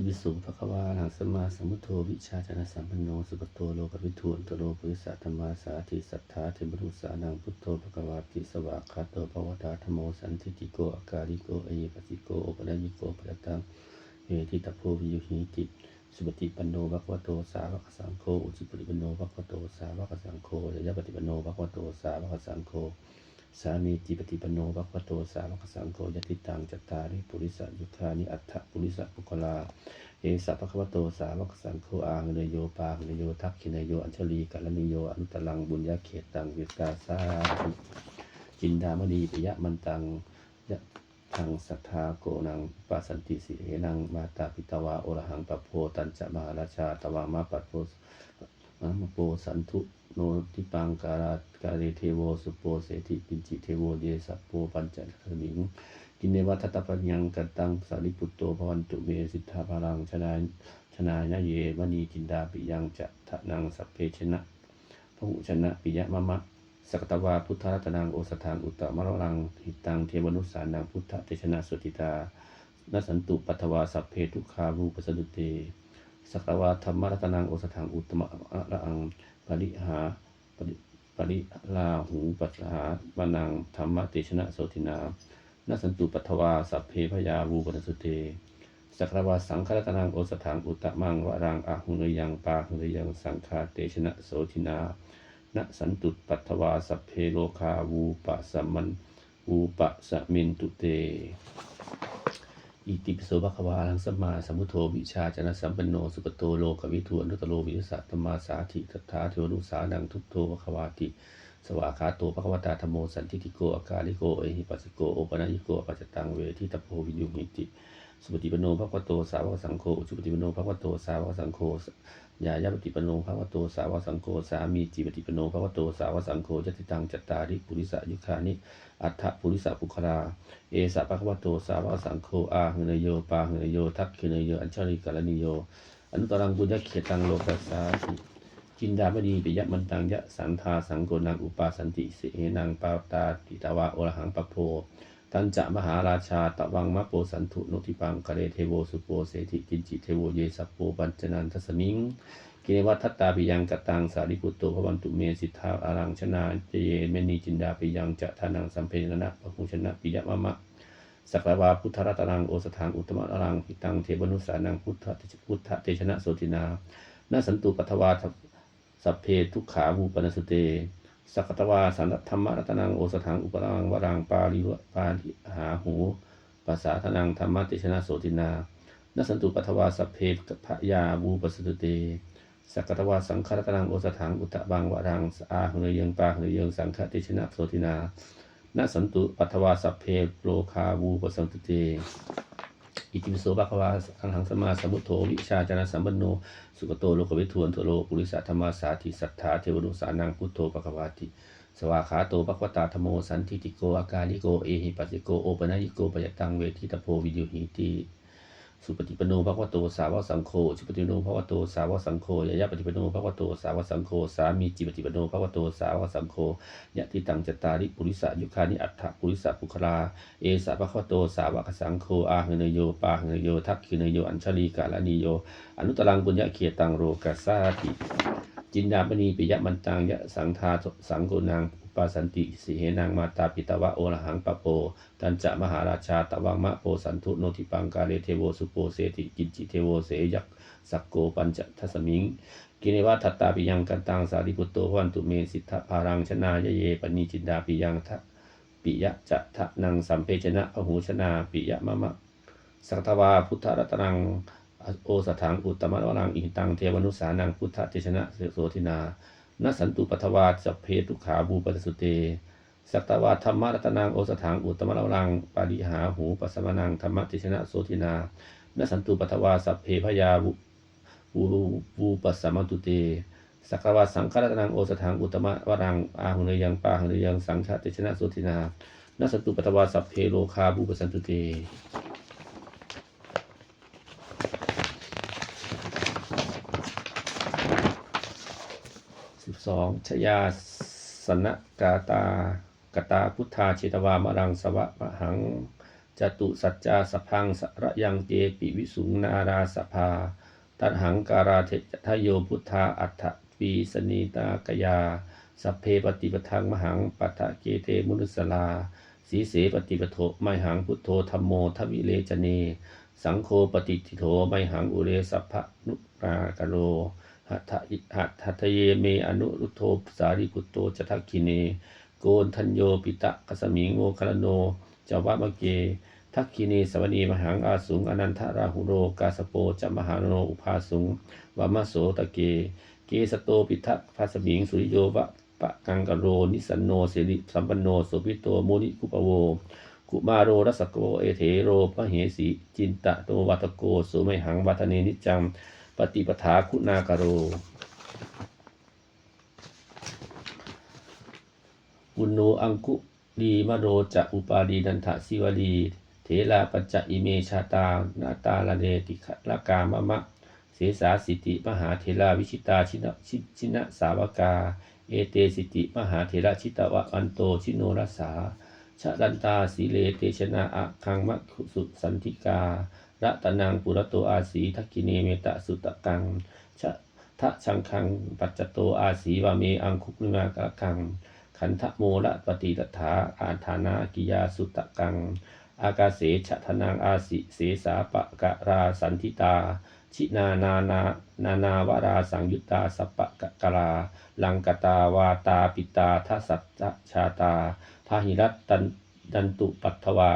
ติปิโสภะคะวาหังสมาสมุทโธวิชาจนะสัมปันโนสุปโตโลกวิทูนตโรปุริสะธรรมาสาธิสัทธาเทมรุสานังพุทโธภะคะวาติสวากขาโตภวตาธโมสันทิติโกอากาลิโกเอปัสิโกโอปะนะยิโกปะยะตังเอทิตาโพวิยุหิติสุปฏิปันโนภะควโตสาวกสังโฆอุจิปฏิปันโนภะควโตสาวกสังโฆยะยะปฏิปันโนภะควโตสาวกสังโฆ สามีจิปฏิปโนภควโตสาวกสังโฆยติตังจัตตาริปุริสยุทธานิอัฏฐปุริสปุคลาเอสัพพะควโตสาวกสังโฆอาหเนโยปาหเนโยทักขิเนโยอัญชลีกัลนิโยอนุตลังบุญญาเขตตังวิกาสาจินดามณีปิยะมันตังยะทังสัทธาโกนังปัสสันติสิเหนังมาตาปิตวาโอรหังปะโพตัญจะมหาราชาตวามาปัตโพมะโปสันทุ โนทิปังการากาเรเทโวสุโปเสติปินจิเทโวเยสัพโปปัญจสมิง กินเนวัตตะปัญญังกัตตังสาริปุตโตภวันตุเมสิทธาภารังชนะชนายะเยมณีจินดาปิยังจะทะนังสัพเพชนะพหุชนะปิยะมะมะสกตวาพุทธรัตนังโอสถานอุตตมะรังหิตังเทวนุสานังพุทธเตชนะสุติตานสันตุปัทวาสัพเพทุขารูปสดุเต สกวาธรรมรัตนังโอสถังอุตมะระอังปริหาปริปริลาหูปัสหาบานังธรรมเตชนะโสตินานสันตุปัทวาสัพเพพยาวูปนสุเตสักวาสังฆรัตนังโอสถังอุตตมังวรังอาหุเนยังปาหุเนยังสังฆาเตชนะโสตินานะสันตุปัทวาสัพเพโลคาวูปะสัมมันวูปะสมินตุเต อิติปิโสภควาลังสมาสัมพุทโธวิชาจนะสัมปันโนสุปโตโลกวิทวนนุตโลวิสัตธรรมาสาธิทัตถาเทวนุสานังทุตโตภควาติ สวากาโตภะควตาธโมสันทิติโกอากาลิโกเอหิปัสสโกโอปะนะยิโกปัจจตังเวทิตโพวิยุหิติ สุปฏิปโนภะควะโตสาวกสังโฆอุปฏิปโนภะควะโตสาวกสังโฆยายาปฏิปโนภะควะโตสาวกสังโฆสามีจิปฏิปโนภะควะโตสาวกสังโฆยติตังจัตตาริปุริสยุคานิอัฏฐปุริสปุคลาเอสะภะคะวะโตสาวกสังโฆอาหเนโยปาหเนโยทักขิเนโยอัญชลิกาลนิโยอนุตรังบุญญเขตังโลกัสสาติจินดาบดีปิยะมันตังยะสันทาสังโกนังอุปาสันติสิเหนังปาตาติตาวะโอรหังปะโพ ตันจะมหาราชาตะวังมะโปสันทุโนทิปังกะเรเทโวสุโปเสติกินจิเทโวเยสัปโปปัญจนันทสมิงกิเนวัทัตตาปิยังกตังสาริปุตโตภวันตุเมสิทธาอารังชนาเจเยเมนีจินดาปิยังจะทานังสัมเพนนะปะหุชนะปิยะมะมะสักวาพุทธรัตนังโอสถานอุตมะรังหิตังเทวนุสานังพุทธพุทธเตชนะโสตินานาสันตุปัทวาสัพเพทุกขาวูปนสุเต สักตวาสันธรรมรัตนังโอสถังอุปรังวรังปาลิวปาลิหาหูภาษาทนังธรรมเตชนะโสตินานาสันตุปัทวาสัพเพพยาวูปสตุเตสักตวาสังฆรัตนังโอสถังอุตตบังวรังอาหุเนยังปาหุเนยังสังฆเตชนะโสตินานาสันตุปัทวาสัพเพโลคาวูปสันตุเต อิติปิโสภะคะวาอังหังสมาสัมพุทโธวิชาจนะสัมปันโน สุกโตโลกวิทวนทโลปุริสธรรมาสาธิสัทธาเทวดุสานังพุทโธภะคะวาติสวาขาโตภะควตาธโมสันทิติโกอากาลิโก เอหิปัสสิโก โอปะนายิโกปยตังเวทิตโพวิโยหิติ สุปฏิปโนภควโตสาวกสังโฆสุปฏิปโนภควโตสาวกสังโฆยะยะปฏิปโนภควโตสาวกสังโฆสามีจิปฏิปโนภควโตสาวกสังโฆยะติตังจตตาริปุริสายุคานิอัฏฐปุริสปุคลาเอสะภควโตสาวกสังโฆอาหเนยโยปาหเนยโยทักขิเนโยอัญชลีกาลนิโยอนุตรังปุญญเขตังโรกัสสาติจินดาปณีปิยะมันตังยะสังทาสังโกนางาสันติสิเหนางมาตาปิตวะโอรหังปะโป ตันจะมหาราชาตวังมะโปสันทุโนทิปังกาเลเทโวสุโปเสติกิจิเทโวเสยักสักโกปัญจทัสมิงกินวัตตาปิยังกันตังสาริปุตโตพวันตุเมสิทธภารังชนายเยปณีจินดาปิยังทะปิยะจะทะนังสัมเพชนะพหูชนาปิยะมะมะสักทวาพุทธรัตนังโอสถังอุตตมะวรังอิตังเทวนุสานังพุทธเจชนะโสทินา นสันตุปัทวาสัพเพทุขาบูปตสุเต สัตวาธรรมรัตนังโอสถังอุตมะวรังปาริหาหูปัสสมนังธรรมเจชนะโสทินานสันตุปัทวาสัพเพพยาวุวูวูปัสสมตุเตสักวาสังฆรัตนังโอสถังอุตมะวรังอาหุเนยังปาหุเนยังสังฆเจชนะโสทินานาสันตุปัทวาสัพเพโลคาบูปสันตุเต สิบส องชยาสนะกาตากตาพุทธาเชตวามะรังสวะมะหังจตุสัจจาสพังสระยังเจปิวิสุงนาราสภา ตัดหังการาเทจทโยพุทธาอัฏฐปีสนีตากยา สัพเพปฏิปทังมหังปัฏฐเกเตมุนุสลา สีเสปฏิปโทไมหังพุทโธธรรมโมทวิเลจเน สังโฆปฏิทิโถไมหังอุเรสัพพะนุรากโร หัตถอิหัตถเยเมอนุรุทโธสารีกุตโตจทักขิเน โกนทัญโยปิตะกสมิงโมคลโนจาวะมะเก ทักขินีสวนีมหังอาสุงอนันทราหุโรกาสโปจะมหาโนอุภาสุงวามะโสตะเก เกสโตปิทักภาสมิงสุริโยวะปะกังกะโรนิสันโนเสริสัมปันโนโสภิโตโมนิคุปโวกุมาโรรัสโกเอเถโรพระเหสีจินตะโตวัตโกสุไมหังวัตเนนิจัง ปฏิปทาคุณากโร อุณโนอังคุลีมโรจะอุปาลีนันทะสิวลีเถลาปัจจอิเมชาตานาตาลเนติขละกามะมะ เสสาสิติมหาเถราวิชิตาชินะชิชินะสาวกา เอเตสิติมหาเถระชิตวะอันโตชิโนรสาชะลันตาสีเลเตชนะอะคังมะขุสุสันติกา ระตะนังปุระโตอาสีทักกิเนเมตะสุตะกังชะทะชังคังปัจจโตอาสีวาเมอังคุกนิมากะกัง ขันธโมละปฏิตถาอาธานากิยาสุตะกัง อากาเสฉะทนังอาสิเสสาปะกะราสันทิตา ชินานานานานาวราสังยุตตาสัปปะกะกะลา ลังกตาวาตาปิตาทัสสัจชาตาพาหิรัตตันดันตุปัตถวา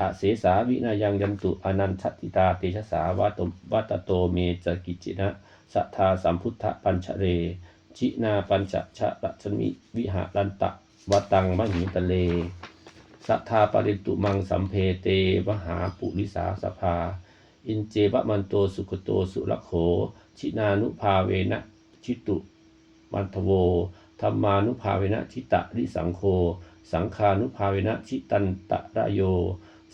อาเสสาวินายังยันตุอนันทติตาเตชะสาวาตวัตโตเมจกิจินะสัทธาสัมพุทธปัญชเร ชินาปัญจชะรัชมิวิหารันตะวตังมหิตะเลสัทธาปริตุมังสัมเพเตวหาปุริสาสภา อินเจวะมันโตสุขโตสุรโข ชินานุภาเวนะชิตุมันทโวธรรมานุภาเวนะชิตะริสังโฆสังคานุภาเวนะชิตันตะระโย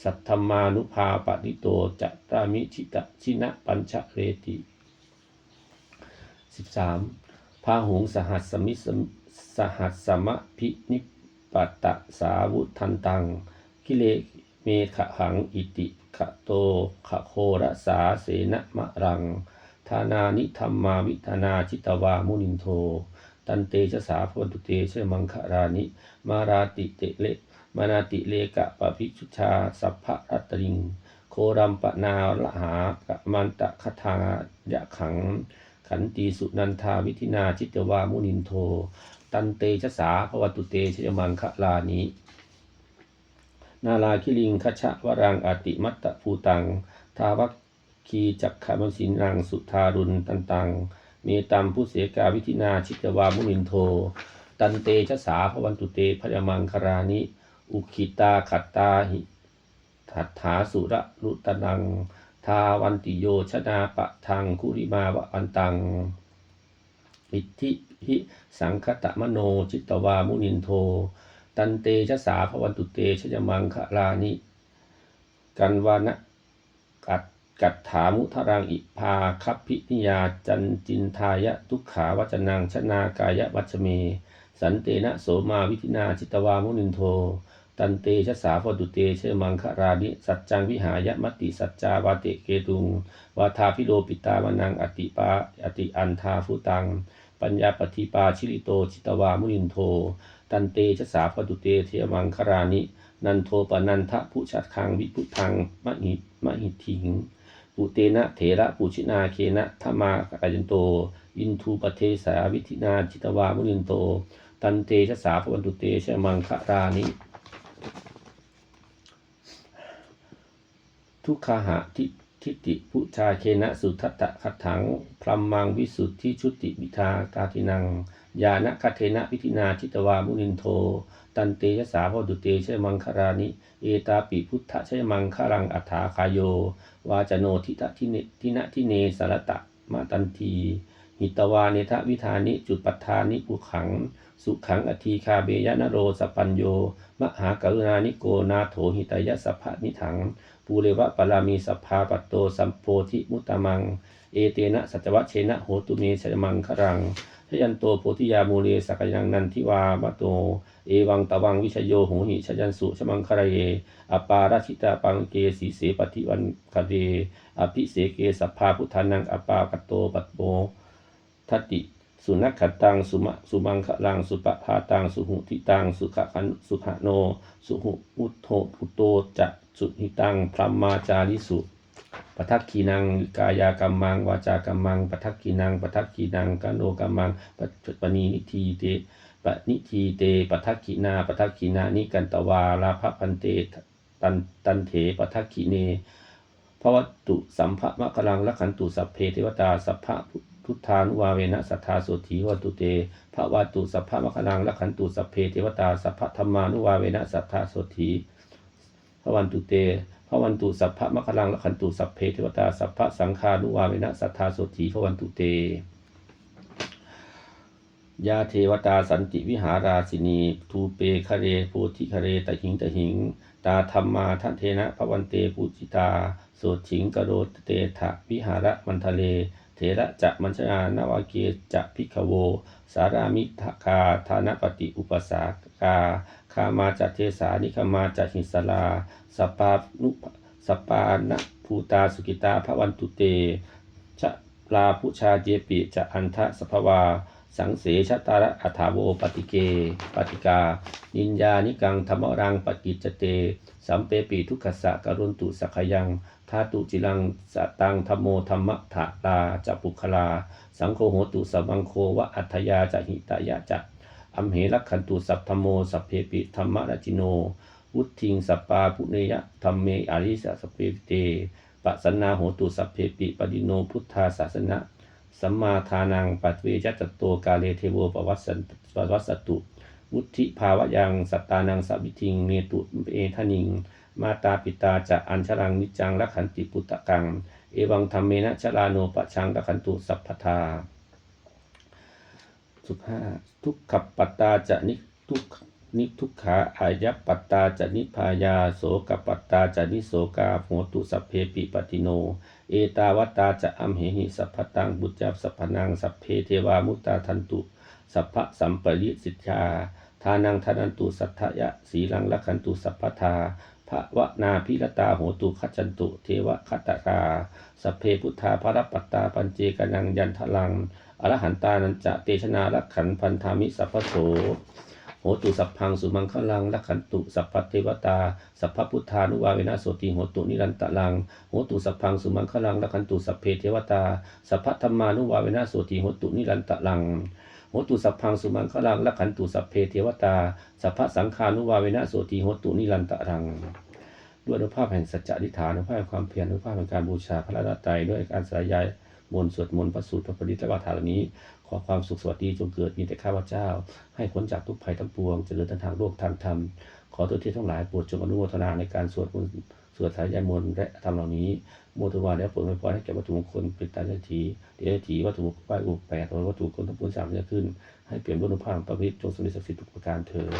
สัทธมานุภาปฏิโตจัตามิชิตะชินะปัญชะเรติสิบสามพาหงสหัสสมิสสหัสสมะพินิปปัตตะสาวุทันตัง กิเลเมขะหังอิติขะโตขะโคระสาเสนะมะรัง ธานานิธรรมาวิธนาจิตวามุนินโท ตันเตชะสาพวันตุเตชะมังคารานิ มาราติเตเล มานาติเลกะปะพิชุชา สัพพะรัตตริง โครัมปนาละหากะมันตะคทายะขัง ขันตีสุนันทาวิธินาจิตวามุนินโท ตันเตชะสาพวัตุเตชะมังคลานินาลาคิลิงคชะวรังอติมัตตภูตัง ทาวัคคีจักขมสินังสุทารุณตันตัง เมตัมผู้เสกาวิธินาชิตวามุนินโท ตันเตชะสาพวันตุเตพยมังคารานิ อุคิตาขัตตาหิทัตถาสุระลุตนัง ทาวันติโยชนาปะทังคุริมาวะอันตัง อิทธิหิสังคตะมโนจิตวามุนินโท ตันเตชะสาพวันตุเตชยมังคลานิ กันวานะกัดกัดถามุทรังอิภาคัพพินิยาจันจินทายะทุกขาวัจนังชนากายะวัชเม สันเตนะโสมาวิธินาจิตวามุนินโท ตันเตชะสาพดุเตเชมังครานิสัจจังวิหายะมติสัจจาวาเตเกตุงวาทาพิโลปิตาวนังอติปาอติอันทาฟุตัง ปัญญาปฏิปาชิริโตจิตวามุนินโท ตันเตชะสาพดุเตเทมังครานิ นันโทปนันทะผู้ชัดคังวิพุทังมหิมหิทิงปุเตนะเถระปุชินาเคนะธรรมากายันโต อินทูปเทสาวิธินาจิตวามุนินโต ตันเตชะสาพวันตุเตชะมังคารานิ ทุกขาหะทิทิติพุชาเคนะสุทัตตะคัตถังพรัมมังวิสุทธิชุติวิทากาทินัง ยานะคเทนะวิธินาจิตวามุนินโท ตันเตยสาพวันตุเตชะมังคารานิ เอตาปิพุทธชยมังคารังอัฏฐาคายโย วาจโนทิตะทิเนทินะทิเนสารตะมาตันที หิตวาเนทะวิธานิจุดปัฏฐานิปุขัง สุขังอทีคาเบยะนโรสปัญโย มหากรุณานิโกนาโถหิตยสัพพนิถัง ปูเรวะปรามีสัพพาปัตโตสัมโพธิมุตตมัง เอเตนะสัจวะเชนะโหตุเมชยมังครังชยันโตโพธิยามูเลสักยังนันทิวามะโต เอวังตะวังวิชโยโหหิชยันสุชมังคารเยอปาราชิตาปังเกสีเสปฏิวันคเดอภิเสเกสัพพาพุทธานังอปากตโตปัตโม ทัตติ สุนัขขตัง สุมะสุมังคลัง สุปะพาตัง สุหุทิตัง สุขขันสุขโน สุหุมุโทพุตโตจะสุหิตังพรหมาจาริสุปทักขีนังกายากรรมังวาจากรรมังปทักขีนังปทักขีนังกโนกรรมังปปณีนิทีเตปนิทีเตปทักขีนาปทักขีนานิกันตวาลาภพันเตตันตันเถปทักขีเนพระวัตตุสัมภะมะกลังละขันตุสัพเพเทวตาสัพพะ พุทธานุวาเวนะสัทธาโสถีวัตุเตพระวัตตุสัพพะมะกลังละขันตุสัพเพเทวตาสัพพะธรรมานุวาเวนะสัทธาโสถีพระวันตุเตพระวันตุสัพพะมะกลังละขันตุสัพเพเทวตาสัพพะสังฆานุวาเวนะสัทธาโสถีพระวันตุเตยาเทวตาสันติวิหาราสินีทูเปคะเรโพธิคะเรตะหิงตะหิง ตาธรรมาทัเทนะพระวันเตปุจิตาโสถิงกโรเตถะวิหาระมันทะเล เถระจะมัญชานวาเกจะพิกขโว สารามิทกาธานปฏิอุปสากาคามาจะเทสานิคมาจะหิสลาสปานุสปานะภูตาสุกิตาพระวันตุเตชะลาผู้ชาเจปิจะอันทะสภวา สังเสชตาระอัฐาโวปฏิเก ปฏิกา นินยานิกังธรรมรังปกิจเต สัมเปปีทุกขสะกรุณตุสักขยังทาตุจิลังสตังธรรมโมธรรมะถาลาจะปุคลา สังโฆโหตุสัมังโควะอัฏฐยาจะหิตายะจะอัมเหรักขันตุสัพธรรมโมสัพเพปิธรรมะรจิโน วุทิงสัปปาปุเนยะธรรมเมอาริสะสพเพเตปัสสนาโหตุสัพเพปิปดิโนพุทธาศาสนะ สัมมาทานังปัตเวจัตโตกาเลเทโวปวัสสันปวัสสตุ วุธิภาวะยังสัตตานังสัพิทิงเมตุเอทนิง มาตาปิตาจะอัญชลังนิจังละขันติปุตตะกัง เอวังธรรมเมนะชลาโนปะชังละขันตุสัพพทาสุขห้าทุกขปัตตาจะนิทุก นิทุกขาอายัปปัตตาจะนิพายาโสกปัตตาจะนิโสกาโหตุสัพเพปิปติโน เอตาวตาจะอัมเหหิสัพพตังบุจจาสัพพนังสัพเพเทวามุตตาทันตุสัพพะสัมปริสิทธาทานังทานันตุสัทธยะสีลังละขันตุสัพพทาภะวนาพิรตาโหตุขจันตุ เทวคัตตาสัพเพพุทธาภรปัตตาปัญเจกนังยันทลังอรหันตานันจะเตชนาลักขันพันธามิสัพพโส หตุสัพพังสุมังคลังลักขันตุสัพพเทวตา สัพพพุทธานุวาเวนะโสติโหตุนิรันตะลังโหตุสัพพังสุมังคลังลักขันตุสัพเพเทวตา สัพพธรรมานุวาเวนะโสติโหตุนิรันตะลังโหตุสัพพังสุมังคลังลักขันตุสัพเพเทวตา สัพพสังฆานุวาเวนะโสติโหตุนิรันตะลังด้วยอนุภาพแห่งสัจจะอธิฐานอนุภาพแห่งความเพียรอนุภาพแห่งการบูชาพระรัตนตรัยด้วยการสายาย มนต์สวดมนต์พระสูตรพระปริตและวาทาเหล่านี้ ขอความสุขสวัสดีจงเกิดมีแต่ข้าพเจ้า ให้พ้นจากทุกภัยทั้งปวงเจริญทางโลกทางธรรม ขอตัวเทพทั้งหลายโปรดจงอนุโมทนาในการสวดมนต์สวดสายายมนต์และธรรมเหล่านี้โมทวาแล้วโปรดไว้พรให้แก่วัตถุมงคลเป็นตาเนทีเดชถีวัตถุมงคลไหว้อุปแปดวัตถุมงคลทั้งปวงสามจะขึ้น ให้เปลี่ยนรุ่นภาพประพิษจงสำเร็จศักดิ์สิทธิ์ทุกประการเถิด